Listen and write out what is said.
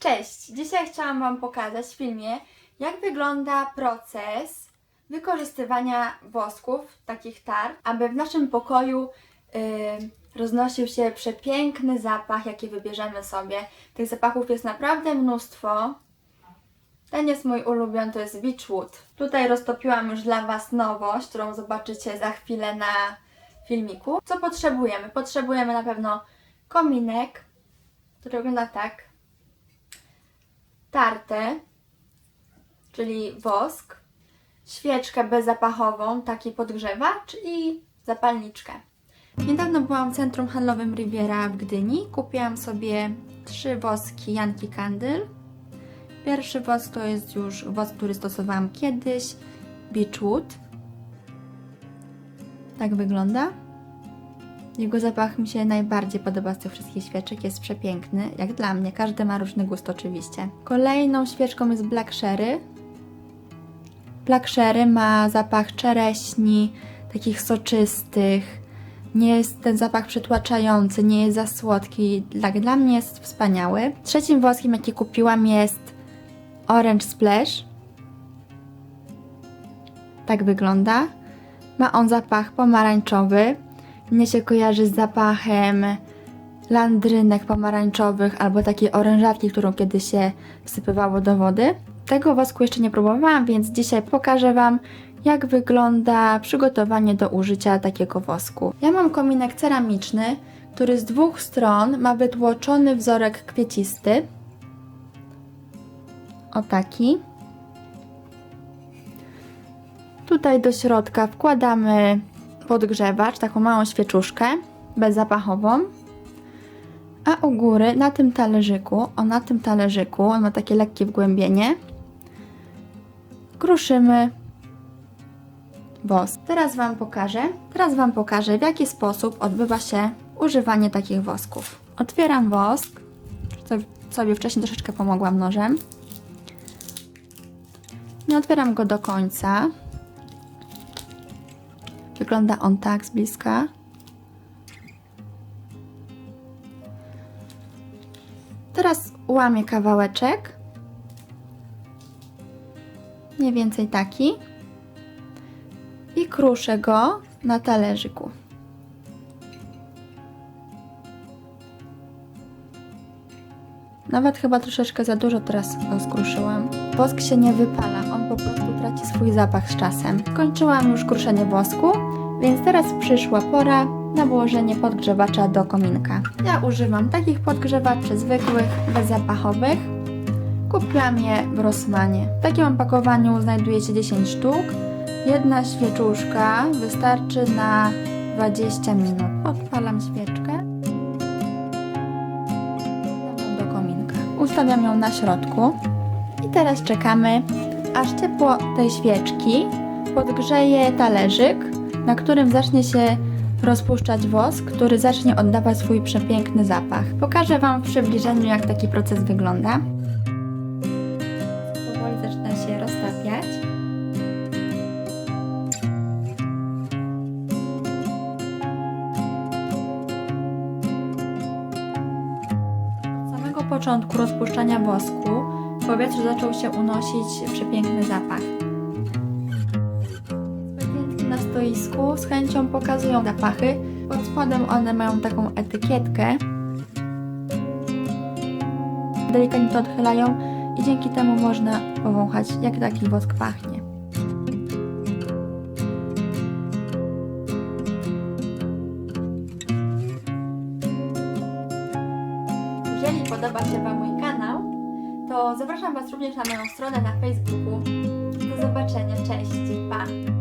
Cześć! Dzisiaj chciałam Wam pokazać w filmie, jak wygląda proces wykorzystywania wosków, takich tar, aby w naszym pokoju y, roznosił się przepiękny zapach, jaki wybierzemy sobie. Tych zapachów jest naprawdę mnóstwo. Ten jest mój ulubiony, to jest Beechwood. Tutaj roztopiłam już dla Was nowość, którą zobaczycie za chwilę na filmiku. Co potrzebujemy? Potrzebujemy na pewno kominek, który wygląda tak. Tartę, czyli wosk, świeczkę bezzapachową, taki podgrzewacz i zapalniczkę. Niedawno byłam w centrum handlowym Riviera w Gdyni. Kupiłam sobie trzy woski Yankee Candle. Pierwszy wosk to jest już wosk, który stosowałam kiedyś, Beechwood. Tak wygląda. Jego zapach mi się najbardziej podoba z tych wszystkich świeczek, jest przepiękny, jak dla mnie, każdy ma różny gust oczywiście. Kolejną świeczką jest Black Sherry. Black Sherry ma zapach czereśni, takich soczystych, nie jest ten zapach przytłaczający, nie jest za słodki, jak dla mnie jest wspaniały. Trzecim woskiem, jaki kupiłam jest Orange Splash. Tak wygląda. Ma on zapach pomarańczowy. Mnie się kojarzy z zapachem landrynek pomarańczowych albo takiej orężatki, którą kiedyś się wsypywało do wody. Tego wosku jeszcze nie próbowałam, więc dzisiaj pokażę Wam, jak wygląda przygotowanie do użycia takiego wosku. Ja mam kominek ceramiczny, który z dwóch stron ma wytłoczony wzorek kwiecisty. O taki. Tutaj do środka wkładamy podgrzewacz, taką małą świeczuszkę bezzapachową. A u góry na tym talerzyku, o na tym talerzyku, on ma takie lekkie wgłębienie, kruszymy wosk. Teraz Wam pokażę, teraz Wam pokażę w jaki sposób odbywa się używanie takich wosków. Otwieram wosk, sobie wcześniej troszeczkę pomogłam nożem. Nie otwieram go do końca. Wygląda on tak z bliska. Teraz łamię kawałeczek. Mniej więcej taki. I kruszę go na talerzyku. Nawet chyba troszeczkę za dużo teraz go skruszyłam. Wosk się nie wypala, on po prostu traci swój zapach z czasem. Kończyłam już kruszenie wosku, więc teraz przyszła pora na włożenie podgrzewacza do kominka. Ja używam takich podgrzewaczy zwykłych, bezzapachowych. Kupiłam je w Rossmanie. W takim opakowaniu znajduje się 10 sztuk. Jedna świeczuszka wystarczy na 20 minut. Odpalam świeczkę. Do kominka. Ustawiam ją na środku. I teraz czekamy, aż ciepło tej świeczki podgrzeje talerzyk, na którym zacznie się rozpuszczać wosk, który zacznie oddawać swój przepiękny zapach. Pokażę Wam w przybliżeniu, jak taki proces wygląda. Powoli zaczyna się roztapiać. Od samego początku rozpuszczania wosku w powietrzu zaczął się unosić przepiękny zapach. Stoisku z chęcią pokazują zapachy. Pod spodem one mają taką etykietkę. Delikatnie to odchylają i dzięki temu można powąchać, jak taki wosk pachnie. Jeżeli podoba się Wam mój kanał, to zapraszam Was również na moją stronę na Facebooku. Do zobaczenia, cześć, pa!